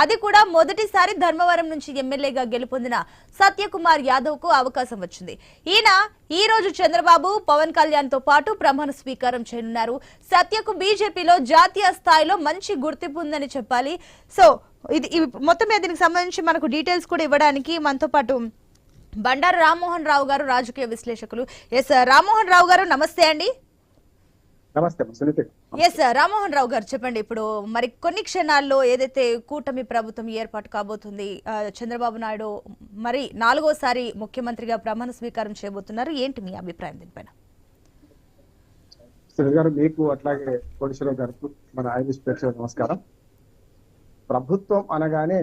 అది కూడా మొదటిసారి ధర్మవరం నుంచి ఎమ్మెల్యేగా గెలుపొందిన సత్యకుమార్ యాదవ్కు అవకాశం వచ్చింది. ఈయన ఈ రోజు చంద్రబాబు పవన్ కళ్యాణ్తో పాటు ప్రమాణ స్వీకారం చేయనున్నారు. సత్యకు బీజేపీలో జాతీయ స్థాయిలో మంచి గుర్తింపు ఉందని చెప్పాలి. సో ఇది మొత్తం మీద దీనికి సంబంధించి మనకు డీటెయిల్స్ కూడా ఇవ్వడానికి మనతో పాటు బండారు రామ్మోహన్ రావు గారు రాజకీయ విశ్లేషకులు. ఎస్ రామ్మోహన్ రావు గారు నమస్తే అండి. ఎస్ రామ్మోహన్ రావు గారు చెప్పండి. ఇప్పుడు మరి కొన్ని క్షణాల్లో ఏదైతే కూటమి ప్రభుత్వం ఏర్పాటు కాబోతుంది చంద్రబాబు నాయుడు మరి నాలుగోసారి ముఖ్యమంత్రిగా ప్రమాణ స్వీకారం చేయబోతున్నారు. ఏంటి మీ అభిప్రాయం దీనిపైన? గారు మీకు అట్లాగే కోటేశ్వరరావు గారికి మన ప్రేక్షకులకు నమస్కారం. ప్రభుత్వం అనగానే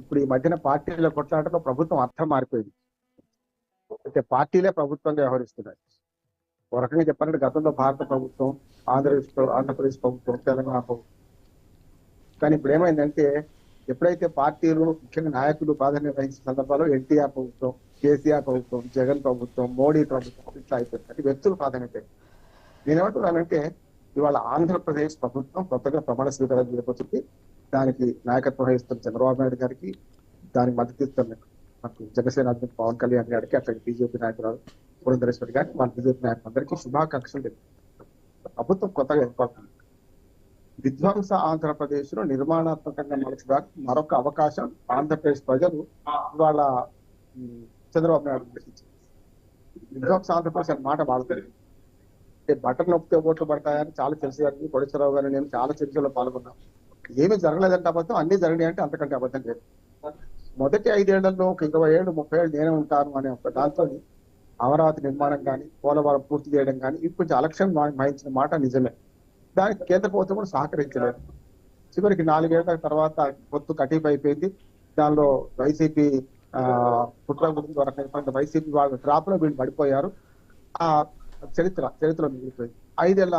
ఇప్పుడు ఈ మధ్యన పార్టీల కొట్లాటలో ప్రభుత్వం అర్థం మారిపోయింది. అయితే పార్టీలే ప్రభుత్వంగా వ్యవహరిస్తున్నాయి. ఒక రకంగా చెప్పాలంటే గతంలో భారత ప్రభుత్వం ఆంధ్రప్రదేశ్ ఆంధ్రప్రదేశ్ ప్రభుత్వం తెలంగాణ ప్రభుత్వం. కానీ ఇప్పుడు ఏమైందంటే ఎప్పుడైతే పార్టీలు ముఖ్యంగా నాయకులు ప్రాధాన్యత వహించిన సందర్భాల్లో ఎన్టీఆర్ ప్రభుత్వం కేసీఆర్ ప్రభుత్వం జగన్ ప్రభుత్వం మోడీ ప్రభుత్వం ఇట్లా అయిపోయింది. వ్యక్తులు ప్రాధాన్యత నేనేమంటున్నానంటే ఇవాళ ఆంధ్రప్రదేశ్ ప్రభుత్వం కొత్తగా ప్రమాణ స్వీకారం చేయబోతుంది. దానికి నాయకత్వం వహిస్తున్న చంద్రబాబు నాయుడు గారికి దానికి మద్దతు ఇస్తున్న మనకు జనసేన అధ్యక్షుడు పవన్ కళ్యాణ్ గారికి అక్కడ బీజేపీ నాయకురాలు పురంధరేశ్వరి గారికి మన బీజేపీ నాయకులందరికీ శుభాకాంక్షలు తెలుపుతున్నాను. ప్రభుత్వం కొత్తగా ఏర్పడుతుంది. విధ్వంస ఆంధ్రప్రదేశ్లో నిర్మాణాత్మకంగా మలచడానికి మరొక అవకాశం ఆంధ్రప్రదేశ్ ప్రజలు ఇవాళ చంద్రబాబు నాయుడు విధ్వంస ఆంధ్రప్రదేశ్ అనే మాట వాడతారు. బట్టలు నొప్పితే ఓట్లు పడతాయని చాలా తెలిసి గారికి కోటేశ్వరరావు గారు నేను చాలా చర్చలో పాల్గొన్నాం ఏమీ జరగలేదంటే అబద్ధం అన్ని జరిగినాయి అంటే అంతకంటే అబద్ధం లేదు. మొదటి ఐదేళ్ళలో ఒక ఇరవై ఏళ్ళు ముప్పై ఏళ్ళు నేనే ఉంటాను అనే ఒక దాంతో అమరావతి నిర్మాణం కానీ పోలవరం పూర్తి చేయడం కానీ ఇవి కొంచెం అలక్ష్యం వహించిన మాట నిజమే. దానికి కేంద్ర ప్రభుత్వం కూడా సహకరించలేదు. చివరికి నాలుగేళ్ళ తర్వాత పొత్తు కటీపు అయిపోయింది దానిలో వైసీపీ ఆ కుట్ర గురించి వైసీపీ వాళ్ళు డ్రాప్లో వీళ్ళు పడిపోయారు. ఆ చరిత్ర చరిత్ర మిగిలిపోయింది ఐదేళ్ళ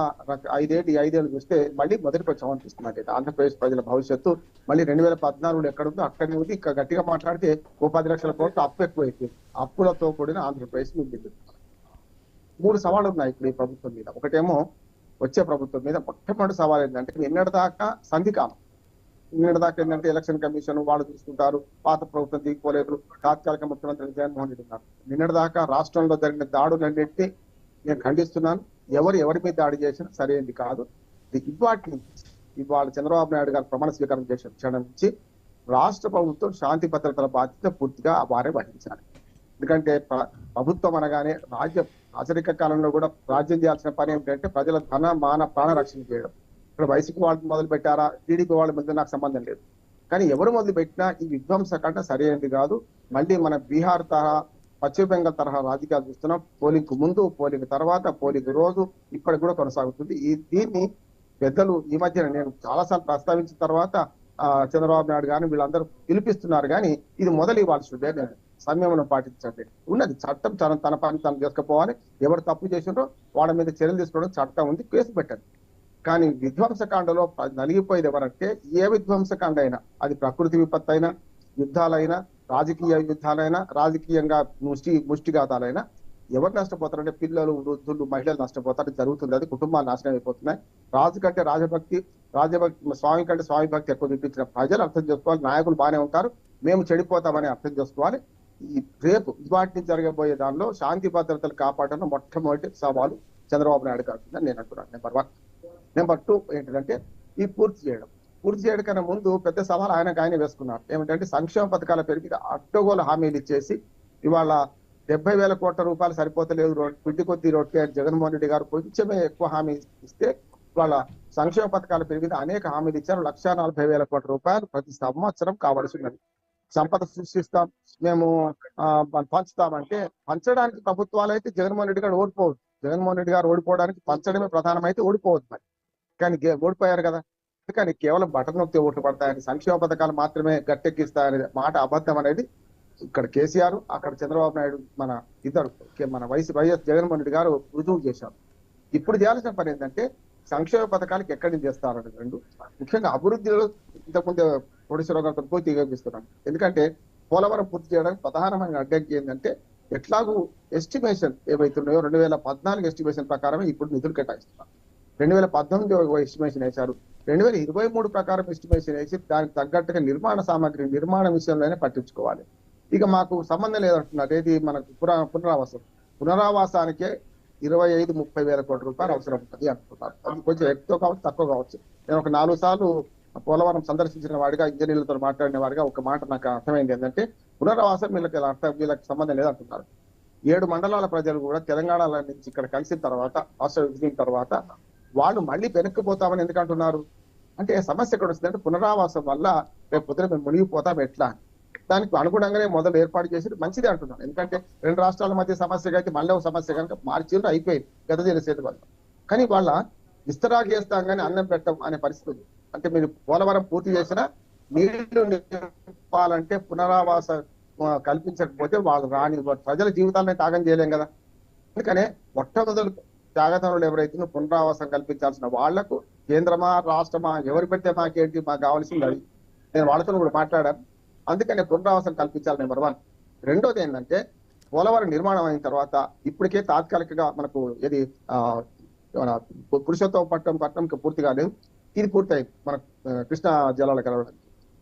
ఐదేటి ఐదేళ్ళు చూస్తే మళ్ళీ మొదటి ప్రచారం తీసుకున్నట్టు ఆంధ్రప్రదేశ్ ప్రజల భవిష్యత్తు. మళ్ళీ రెండు వేల పద్నాలుగులో ఎక్కడ ఉందో అక్కడనే ఉంది. ఇంకా గట్టిగా మాట్లాడితే ఓ పది లక్షల కోట్లు అప్పు ఎక్కువ అప్పులతో కూడిన ఆంధ్రప్రదేశ్ మిగిలింది. మూడు సవాళ్ళు ఉన్నాయి ఇప్పుడు ఈ ప్రభుత్వం మీద. ఒకటేమో వచ్చే ప్రభుత్వం మీద మొట్టమొదటి సవాల్ ఏంటంటే నిన్నటి దాకా సంధికాలం నిన్నటి దాకా ఏంటంటే ఎలక్షన్ కమిషన్ వాళ్ళు చూసుకుంటారు పాత ప్రభుత్వం దిగిపోలేదు. తాత్కాలిక ముఖ్యమంత్రి జగన్మోహన్ రెడ్డి ఉన్నారు. నిన్నటి దాకా రాష్ట్రంలో జరిగిన దాడులన్నింటినీ నేను ఖండిస్తున్నాను. ఎవరు ఎవరి మీద దాడి చేసినా సరైనది కాదు. ఇది ఇవాటి నుంచి ఇవాళ చంద్రబాబు నాయుడు గారు ప్రమాణ స్వీకారం చేసిన క్షణం నుంచి రాష్ట్ర ప్రభుత్వం శాంతి భద్రతల బాధ్యత పూర్తిగా వారే వహించాలి. ఎందుకంటే ప్రభుత్వం అనగానే రాజ్యం ఆచరిక కాలంలో కూడా రాజ్యం చేయాల్సిన పని ఏమిటంటే ప్రజల ధన మాన ప్రాణ రక్షణ చేయడం. ఇక్కడ వైసీపీ వాళ్ళు మొదలు పెట్టారా? టీడీపీ వాళ్ళ మధ్య నాకు సంబంధం లేదు. కానీ ఎవరు మొదలు పెట్టినా ఈ విధ్వంస కంట సరైనది కాదు. మళ్ళీ మన బీహార్ తరహా పశ్చిమ బెంగాల్ తరహా రాజకీయాలు చూస్తున్నాం. పోలింగ్ ముందు పోలింగ్ తర్వాత పోలింగ్ రోజు ఇప్పటికి కూడా కొనసాగుతుంది. ఈ దీన్ని పెద్దలు ఈ మధ్యన నేను చాలాసార్లు ప్రస్తావించిన తర్వాత చంద్రబాబు నాయుడు గాని వీళ్ళందరూ పిలిపిస్తున్నారు కానీ ఇది మొదలు ఇవ్వాల్సిందే నేను సంయమనం పాటించండి. ఉన్నది చట్టం తన తన పని తను చేసుకుపోవాలి. ఎవరు తప్పు చేసిండ్రో వాళ్ళ మీద చర్యలు తీసుకోవడం చట్టం ఉంది కేసు పెట్టండి. కానీ విధ్వంసకాండలో నలిగిపోయేది ఎవరంటే ఏ విధ్వంసకాండ అయినా అది ప్రకృతి విపత్తు అయినా యుద్ధాలైనా రాజకీయ యుద్ధాలైనా రాజకీయంగా ముష్టి ముష్టిఘాతాలైనా ఎవరు నష్టపోతారంటే పిల్లలు వృద్ధులు మహిళలు నష్టపోతారు జరుగుతుంది. అది కుటుంబాలు నాశనం అయిపోతున్నాయి. రాజు కంటే రాజభక్తి రాజభక్తి స్వామి కంటే స్వామి భక్తి ఎక్కువ చూపించిన ప్రజలు అర్థం చేసుకోవాలి. నాయకులు బాగానే ఉంటారు. మేము చెడిపోతామని అర్థం చేసుకోవాలి. ఈ రేపు ఇవాటి నుంచి జరగబోయే దానిలో శాంతి భద్రతలు కాపాడడం మొట్టమొదటి సవాలు చంద్రబాబు నాయుడు కాకుండా నేను అంటున్నాను. నెంబర్ వన్ నెంబర్ టూ ఏంటంటే ఈ పూర్తి చేయడం. పూర్తి చేయడం ముందు పెద్ద సవాల్ ఆయనకు ఆయన వేసుకున్నారు. ఏమిటంటే సంక్షేమ పథకాల పేరు మీద అడ్డగోలు హామీలు ఇచ్చేసి ఇవాళ డెబ్బై వేల కోట్ల రూపాయలు సరిపోతలేదు రోడ్ కొద్ది రోడ్కి అని జగన్మోహన్ రెడ్డి గారు కొంచెమే ఎక్కువ హామీ ఇస్తే వాళ్ళ సంక్షేమ పథకాల పేరు మీద అనేక హామీలు ఇచ్చారు. లక్ష నలభై వేల కోట్ల రూపాయలు ప్రతి సంవత్సరం కావాల్సి ఉన్నది. సంపద సృష్టిస్తాం మేము పంచుతామంటే పంచడానికి ప్రభుత్వాలు అయితే జగన్మోహన్ రెడ్డి గారు ఓడిపోవద్దు. జగన్మోహన్ రెడ్డి గారు ఓడిపోవడానికి పంచడమే ప్రధానమైతే ఓడిపోవద్దు మరి. కానీ ఓడిపోయారు కదా. కానీ కేవలం బటన్ నొక్కి ఓట్లు పడతాయని సంక్షేమ పథకాలు మాత్రమే గట్టెక్కిస్తాయనే మాట అబద్ధం అనేది ఇక్కడ కేసీఆర్ అక్కడ చంద్రబాబు నాయుడు మన ఇద్దరు మన వైసీ వైఎస్ జగన్మోహన్ రెడ్డి గారు రుజువు చేశారు. ఇప్పుడు చేయాల్సిన పని ఏంటంటే సంక్షేమ పథకాలకు ఎక్కడి నుంచి చేస్తారని రెండు. ముఖ్యంగా అభివృద్ధిలో ఇంతకుముందు కోటేశ్వరరావు గారితో పోయి తీగపిస్తున్నాను ఎందుకంటే పోలవరం పూర్తి చేయడానికి ప్రధానమైన అడ్డంకి ఏంటంటే ఎట్లాగూ ఎస్టిమేషన్ ఏవైతున్నాయో రెండు వేల పద్నాలుగు ఎస్టిమేషన్ ప్రకారమే ఇప్పుడు నిధులు కేటాయిస్తున్నారు. రెండు వేల పద్నాలుగు ఎస్టిమేషన్ వేశారు. రెండు వేల ఇరవై మూడు ప్రకారం ఎస్టిమేషన్ వేసి దానికి తగ్గట్టుగా నిర్మాణ సామాగ్రి నిర్మాణ విషయంలోనే పట్టించుకోవాలి. ఇక మాకు సంబంధం లేదంటున్నారు. ఏది మనకు పురా పునరావాసం. పునరావాసానికే ఇరవై ఐదు ముప్పై వేల కోట్ల రూపాయలు అవసరం ఉంటుంది అంటున్నారు. అది కొంచెం ఎక్కువ కావచ్చు తక్కువ కావచ్చు. నేను ఒక నాలుగు సార్లు పోలవరం సందర్శించిన వాడిగా ఇంజనీర్లతో మాట్లాడిన వాడిగా ఒక మాట నాకు అర్థమైంది ఏంటంటే పునరావాసం వీళ్ళకి అర్థం వీళ్ళకి సంబంధం లేదంటున్నారు. ఏడు మండలాల ప్రజలు కూడా తెలంగాణ నుంచి ఇక్కడ కలిసిన తర్వాత రాష్ట్ర విభజన తర్వాత వాళ్ళు మళ్ళీ వెనక్కిపోతామని ఎందుకు అంటున్నారు? అంటే సమస్య ఎక్కడ వస్తుందంటే పునరావాసం వల్ల రేపు పొద్దున మేము మునిగిపోతాం ఎట్లా దానికి అనుగుణంగానే మొదలు ఏర్పాటు చేసి మంచిది అంటున్నాను ఎందుకంటే రెండు రాష్ట్రాల మధ్య సమస్య అయితే మళ్ళీ ఒక సమస్య కనుక మార్చిలో అయిపోయింది గత చేసేది వల్ల. కానీ వాళ్ళ ఇస్తరా చేస్తాం కానీ అన్నం పెట్టం అనే పరిస్థితి ఉంది. అంటే మీరు పోలవరం పూర్తి చేసినా నీళ్ళు నింపాలంటే పునరావాస కల్పించకపోతే వాళ్ళు రాని ప్రజల జీవితాలను త్యాగం చేయలేం కదా. అందుకనే మొట్టమొదలు త్యాగతనులు ఎవరైతే పునరావాసం కల్పించాల్సిన వాళ్ళకు కేంద్రమా రాష్ట్రమా ఎవరు పెడితే మాకేంటి మాకు కావాల్సింది అది. నేను వాళ్ళతో కూడా మాట్లాడాను. అందుకని పునరావాసం కల్పించాలి నెంబర్ వన్. రెండోది ఏంటంటే పోలవరం నిర్మాణం అయిన తర్వాత ఇప్పటికే తాత్కాలికంగా మనకు ఇది ఆ, మన పట్టణం పట్టణంకి పూర్తి కాలేదు. ఇది పూర్తయింది మన కృష్ణా జలాలు కలవడానికి.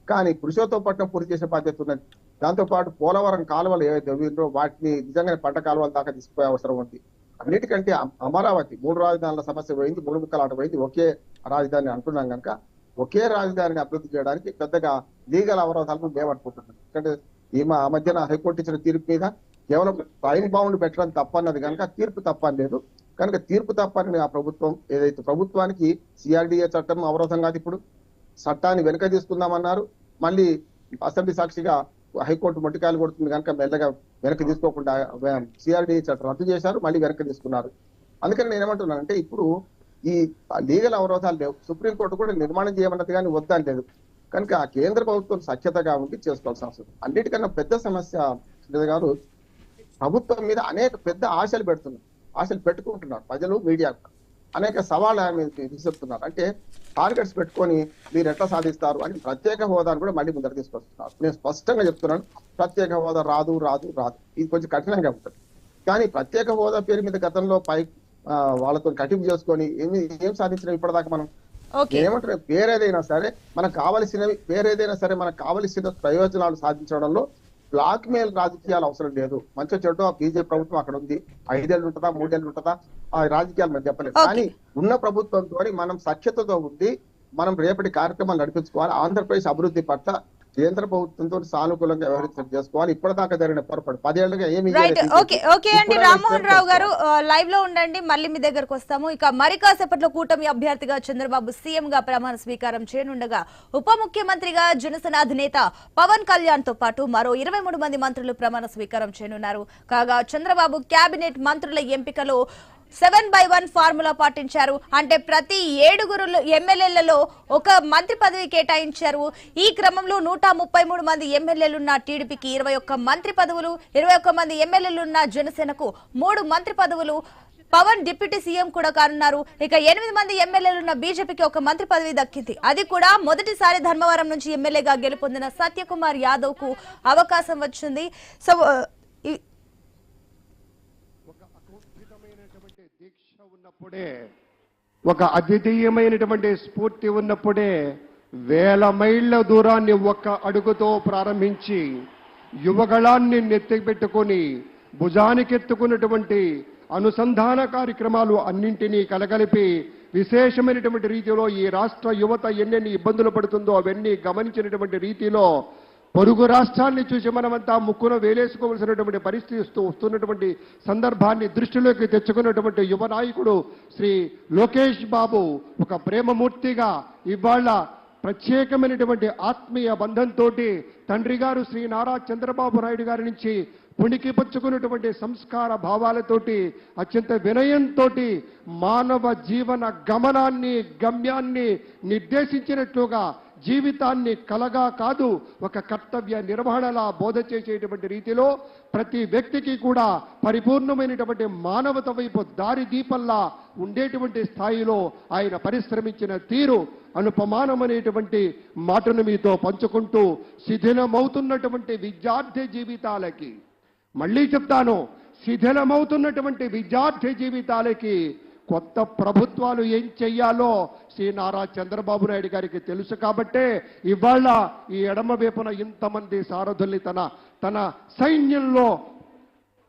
కానీ పురుషోత్తమ పట్టణం పూర్తి చేసే బాధ్యత ఉన్నది. దాంతో పాటు పోలవరం కాలువలు ఏవైతే ఉన్నాయో వాటిని నిజంగానే పంట కాలువల దాకా తీసుకుపోయే అవసరం ఉంది. అన్నిటికంటే అమరావతి మూడు రాజధానుల సమస్య పోయింది మూడు ముక్కలు ఆట పోయింది ఒకే రాజధాని అంటున్నాం కనుక ఒకే రాజధానిని అభివృద్ధి చేయడానికి పెద్దగా లీగల్ అవరోధాలను లేవనుకుంటున్నాం ఎందుకంటే ఈ మా మధ్యన హైకోర్టు ఇచ్చిన తీర్పు మీద కేవలం టైం బౌండ్ పెట్టడం తప్పన్నది కనుక తీర్పు తప్పని లేదు. కనుక తీర్పు తప్పని ఆ ప్రభుత్వం ఏదైతే ప్రభుత్వానికి సిఆర్డిఏ చట్టం అవరోధం కాదు ఇప్పుడు. చట్టాన్ని వెనుక తీసుకుందామన్నారు. మళ్ళీ అసెంబ్లీ సాక్షిగా హైకోర్టు మొట్టికాయలు కొడుతుంది కనుక మెల్లగా వెనక్కి తీసుకోకుండా సిఆర్డి చట్టం రద్దు చేశారు మళ్ళీ వెనక్కి తీసుకున్నారు. అందుకని నేను ఏమంటున్నానంటే ఇప్పుడు ఈ లీగల్ అవరోధాలు లేవు. సుప్రీంకోర్టు కూడా నిర్మాణం చేయమన్నది కానీ వద్దని లేదు. కనుక ఆ కేంద్ర ప్రభుత్వం సఖ్యతగా ఉండి చేసుకోవాల్సిన అవసరం అన్నిటికన్నా పెద్ద సమస్య గారు ప్రభుత్వం మీద అనేక పెద్ద ఆశలు పెడుతున్నారు. ఆశలు పెట్టుకుంటున్నారు ప్రజలు మీడియా అనేక సవాళ్ళు ఆయన మీద విసురుతున్నారు. అంటే టార్గెట్స్ పెట్టుకొని మీరు ఎట్లా సాధిస్తారు? అని ప్రత్యేక హోదాను కూడా మళ్ళీ ముందర తీసుకొస్తున్నారు. నేను స్పష్టంగా చెప్తున్నాను ప్రత్యేక హోదా రాదు రాదు రాదు. ఇది కొంచెం కఠినంగా ఉంటుంది. కానీ ప్రత్యేక హోదా పేరు మీద గతంలో పై వాళ్ళతో కటింపు చేసుకొని ఏమి ఏం సాధించినాం ఇప్పటిదాకా మనం? ఏమంటారు? పేరేదైనా సరే మనకు కావలసినవి పేరేదైనా సరే మనకు కావలసిన ప్రయోజనాలు సాధించడంలో బ్లాక్ మెయిల్ రాజకీయాలు అవసరం లేదు. మంచి చెడు బీజేపీ ప్రభుత్వం అక్కడ ఉంది. ఐదేళ్ళు ఉంటుందా? మూడేళ్ళు ఉంటుందా? రాజకీయాలు మనం చెప్పలేదు. కానీ ఉన్న ప్రభుత్వంతో మనం సఖ్యతతో ఉండి మనం రేపటి కార్యక్రమాలు నడిపించుకోవాలి. ఆంధ్రప్రదేశ్ అభివృద్ధి పట్ల కేంద్ర ప్రభుత్వంతో సానుకూలంగా వ్యవహరించడం చేసుకోవాలి. ఇప్పటిదాకా జరిగిన పొరపాటు. పదేళ్ళుగా ఏమి ఓకే ఓకే అండి. రామ్మోహన్ రావు గారు లైవ్లో ఉండండి. మళ్ళీ మీ దగ్గరకు వస్తాము. ఇక మరి కాసేపట్లో కూటమి అభ్యర్థిగా చంద్రబాబు సీఎం గా ప్రమాణ స్వీకారం చేయనుండగా ఉప ముఖ్యమంత్రిగా జనసేన అధినేత పవన్ కళ్యాణ్తో పాటు మరో ఇరవై మూడు మంది మంత్రులు ప్రమాణ స్వీకారం చేయనున్నారు. కాగా చంద్రబాబు కేబినెట్ మంత్రుల ఎంపికలో సెవెన్ బై వన్ ఫార్ములా పాటించారు. అంటే ప్రతి ఏడుగురు ఎమ్మెల్యేలలో ఒక మంత్రి పదవి కేటాయించారు. ఈ క్రమంలో నూట ముప్పై మూడు మంది ఎమ్మెల్యేలున్న టీడీపీకి ఇరవై ఒక్క మంత్రి పదవులు ఇరవై ఒక్క మంది ఎమ్మెల్యేలున్న జనసేనకు మూడు మంత్రి పదవులు. పవన్ డిప్యూటీ సీఎం కూడా కానున్నారు. ఇక ఎనిమిది మంది ఎమ్మెల్యేలున్న బీజేపీకి ఒక మంత్రి పదవి దక్కింది. అది కూడా మొదటిసారి ధర్మవరం నుంచి ఎమ్మెల్యేగా గెలుపొందిన సత్యకుమార్ యాదవ్కు అవకాశం వచ్చింది. సో ఈ- ఒక అకుంఠితమైనటువంటి దీక్ష ఉన్నప్పుడే ఒక అద్వితీయమైనటువంటి స్ఫూర్తి ఉన్నప్పుడే వేల మైళ్ళ దూరాన్ని ఒక్క అడుగుతో ప్రారంభించి యువగళాన్ని నెత్తిపెట్టుకొని భుజానికెత్తుకున్నటువంటి అనుసంధాన కార్యక్రమాలు అన్నింటినీ కలగలిపి విశేషమైనటువంటి రీతిలో ఈ రాష్ట్ర యువత ఎన్నెన్ని ఇబ్బందులు పడుతుందో అవన్నీ గమనించినటువంటి రీతిలో పొరుగు రాష్ట్రాన్ని చూసి మనమంతా ముక్కున వేలేసుకోవలసినటువంటి పరిస్థితి వస్తున్నటువంటి సందర్భాన్ని దృష్టిలోకి తెచ్చుకున్నటువంటి యువ నాయకుడు శ్రీ లోకేష్ బాబు ఒక ప్రేమమూర్తిగా ఇవాళ ప్రత్యేకమైనటువంటి ఆత్మీయ బంధంతో తండ్రి గారు శ్రీ నారా చంద్రబాబు నాయుడు గారి నుంచి పుణికి పుచ్చుకున్నటువంటి సంస్కార భావాలతోటి అత్యంత వినయంతో మానవ జీవన గమనాన్ని గమ్యాన్ని నిర్దేశించినట్లుగా జీవితాన్ని కలగా కాదు ఒక కర్తవ్య నిర్వహణలా బోధ చేసేటువంటి రీతిలో ప్రతి వ్యక్తికి కూడా పరిపూర్ణమైనటువంటి మానవత వైపు దారి దీపల్లా ఉండేటువంటి స్థాయిలో ఆయన పరిశ్రమించిన తీరు అనుపమానమనేటువంటి మాటను మీతో పంచుకుంటూ శిథిలమవుతున్నటువంటి విద్యార్థి జీవితాలకి మళ్ళీ చెప్తాను శిథిలమవుతున్నటువంటి విద్యార్థి జీవితాలకి కొత్త ప్రభుత్వాలు ఏం చెయ్యాలో శ్రీ నారా చంద్రబాబు నాయుడు గారికి తెలుసు కాబట్టే ఇవాళ ఈ ఎడమ వైపున ఇంతమంది సారథుల్ని తన తన సైన్యంలో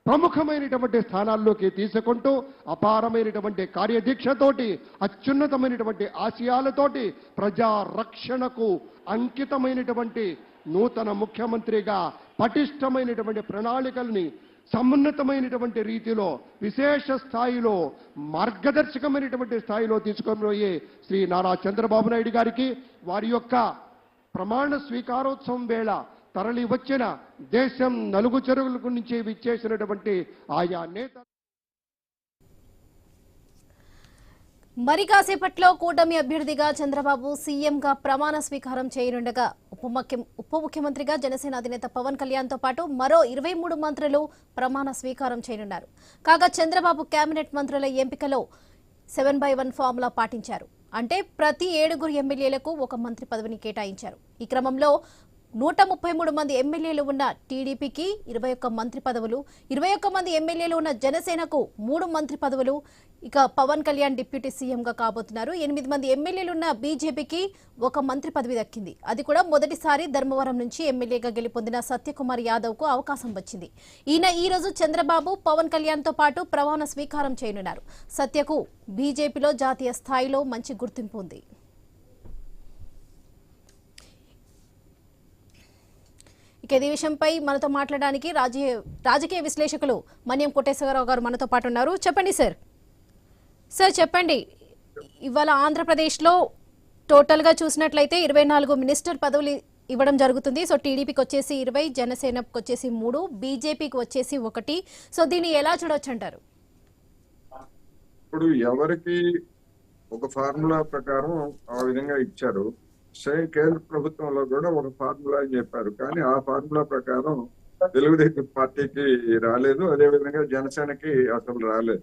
ప్రముఖమైనటువంటి స్థానాల్లోకి తీసుకుంటూ అపారమైనటువంటి కార్యదీక్షతోటి అత్యున్నతమైనటువంటి ఆశయాలతోటి ప్రజా రక్షణకు అంకితమైనటువంటి నూతన ముఖ్యమంత్రిగా పటిష్టమైనటువంటి ప్రణాళికల్ని సమున్నతమైనటువంటి రీతిలో విశేష స్థాయిలో మార్గదర్శకమైనటువంటి స్థాయిలో తీసుకునిపోయే శ్రీ నారా చంద్రబాబు నాయుడు గారికి వారి యొక్క ప్రమాణ స్వీకారోత్సవం వేళ తరలి వచ్చిన దేశం నలుగు చెరువులకు నుంచి విచ్చేసినటువంటి ఆయా నేత మరి కాసేపట్లో కూటమి అభ్యర్థిగా చంద్రబాబు సీఎంగా ప్రమాణ స్వీకారం చేయనుండగా ఉప ఉప ముఖ్యమంత్రిగా జనసేన అధినేత పవన్ కళ్యాణ్తో పాటు మరో ఇరవై మూడు మంత్రులు ప్రమాణ స్వీకారం చేయనున్నారు. కాగా చంద్రబాబు కేబినెట్ మంత్రుల ఎంపికలో సెవెన్ బై వన్ ఫార్ములా పాటించారు. అంటే ప్రతి ఏడుగురు ఎమ్మెల్యేలకు ఒక మంత్రి పదవిని కేటాయించారు. ఈ క్రమంలో నూట ముప్పై మూడు మంది ఎమ్మెల్యేలు ఉన్న టీడీపీకి ఇరవై ఒక్క మంత్రి పదవులు ఇరవై ఒక్క మంది ఎమ్మెల్యేలు ఉన్న జనసేనకు మూడు మంత్రి పదవులు. ఇక పవన్ కళ్యాణ్ డిప్యూటీ సీఎంగా కాబోతున్నారు. ఎనిమిది మంది ఎమ్మెల్యేలు ఉన్న బీజేపీకి ఒక మంత్రి పదవి దక్కింది. అది కూడా మొదటిసారి ధర్మవరం నుంచి ఎమ్మెల్యేగా గెలుపొందిన సత్యకుమార్ యాదవ్కు అవకాశం వచ్చింది. ఈయన ఈరోజు చంద్రబాబు పవన్ కళ్యాణ్తో పాటు ప్రమాణ స్వీకారం చేయనున్నారు. సత్యకు బీజేపీలో జాతీయ స్థాయిలో మంచి గుర్తింపు ఉంది. ఇక విషయంపై మనతో మాట్లాడడానికి రాజకీయ రాజకీయ విశ్లేషకులు మన్యం కోటేశ్వరరావు గారు మనతో పాటు ఉన్నారు. చెప్పండి సార్. సార్ చెప్పండి. ఇవాళ ఆంధ్రప్రదేశ్లో టోటల్గా చూసినట్లయితే ఇరవై నాలుగు మినిస్టర్ పదవులు ఇవ్వడం జరుగుతుంది. సో టీడీపీకి వచ్చేసి ఇరవై జనసేనకు వచ్చేసి మూడు బీజేపీకి వచ్చేసి ఒకటి. సో దీన్ని ఎలా చూడొచ్చు అంటారు ఇప్పుడు ఎవరికి ఒక ఫార్ములా ప్రకారం ఆ విధంగా ఇచ్చారు. కేంద్ర ప్రభుత్వంలో కూడా ఒక ఫార్ములా అని చెప్పారు. కానీ ఆ ఫార్ములా ప్రకారం తెలుగుదేశం పార్టీకి రాలేదు. అదే విధంగా జనసేనకి అసలు రాలేదు.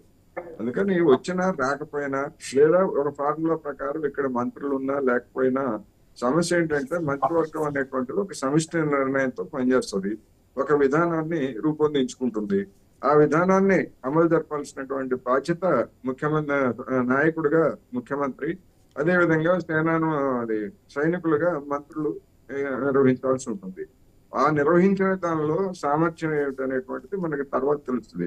అందుకని వచ్చినా రాకపోయినా లేదా ఒక ఫార్ములా ప్రకారం ఇక్కడ మంత్రులు ఉన్నా లేకపోయినా సమస్య ఏంటంటే మంత్రివర్గం అనేటువంటిది ఒక సమిష్టి నిర్ణయంతో పనిచేస్తుంది. ఒక విధానాన్ని రూపొందించుకుంటుంది. ఆ విధానాన్ని అమలు జరపాల్సినటువంటి బాధ్యత ముఖ్యమంత్రి నాయకుడిగా ముఖ్యమంత్రి అదే విధంగా సేనాను అది సైనికులుగా మంత్రులు నిర్వహించాల్సి ఉంటుంది. ఆ నిర్వహించిన దానిలో సామర్థ్యం ఏమిటనేటువంటిది మనకి తర్వాత తెలుస్తుంది.